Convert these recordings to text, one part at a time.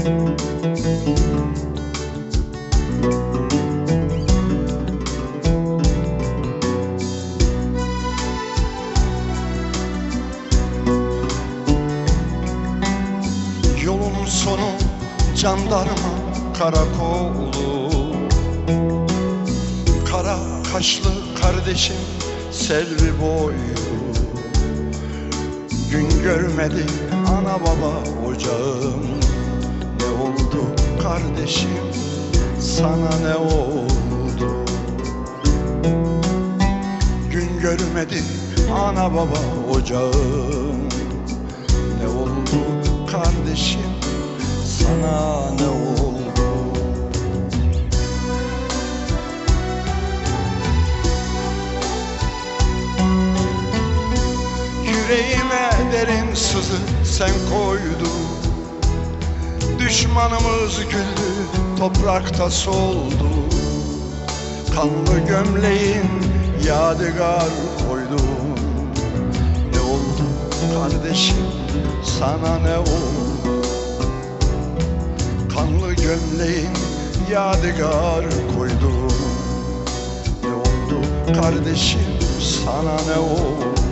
Yolun sonu jandarma karakolu. Kara kaşlı kardeşim selvi boyu. Gün görmedi ana baba ocağım kardeşim sana ne oldu? Gün görmedi ana baba ocağım. Ne oldu kardeşim sana ne oldu? Yüreğime derin sızı sen koydun Düşmanımız güldü toprakta soldu. Kanlı gömleğin yadigar koydum Ne oldu kardeşim sana ne oldu? Kanlı gömleğin yadigar koydum Ne oldu kardeşim sana ne oldu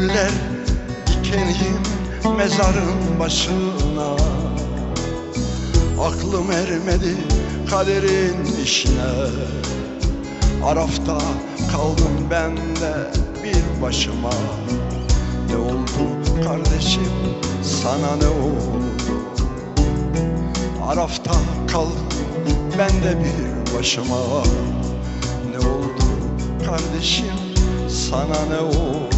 Güller dikeneyim mezarın başına. Aklım ermedi kaderin işine. Arafta kaldım ben de bir başıma. Ne oldu kardeşim sana ne oldu? Arafta kaldım ben de bir başıma. Ne oldu kardeşim sana ne oldu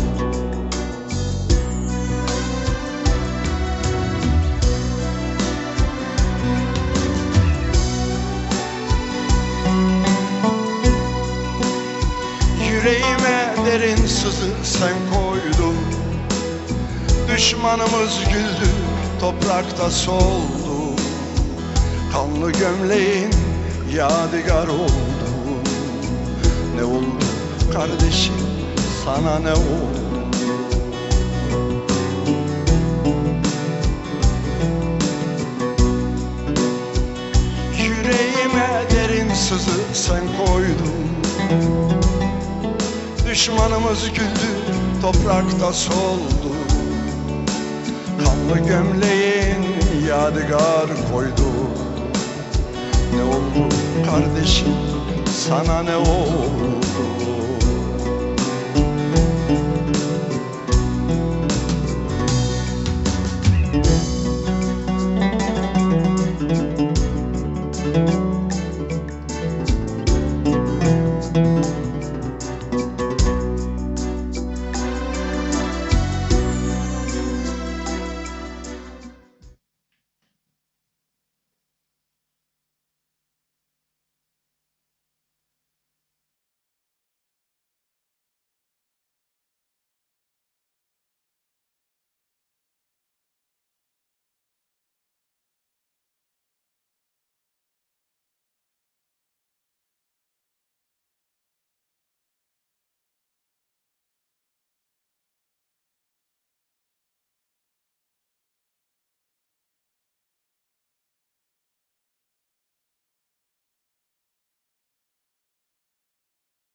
Yüreğime derin sızı sen koydun. Düşmanımız güldü toprakta soldu. Kanlı gömleğin yadigar oldu. Ne oldu kardeşim sana ne oldu? Yüreğime derin sızı sen koydun Düşmanımız güldü toprakta soldu. Namlı gömleğin yadigar koydu. Ne oldu kardeşim sana ne oldu?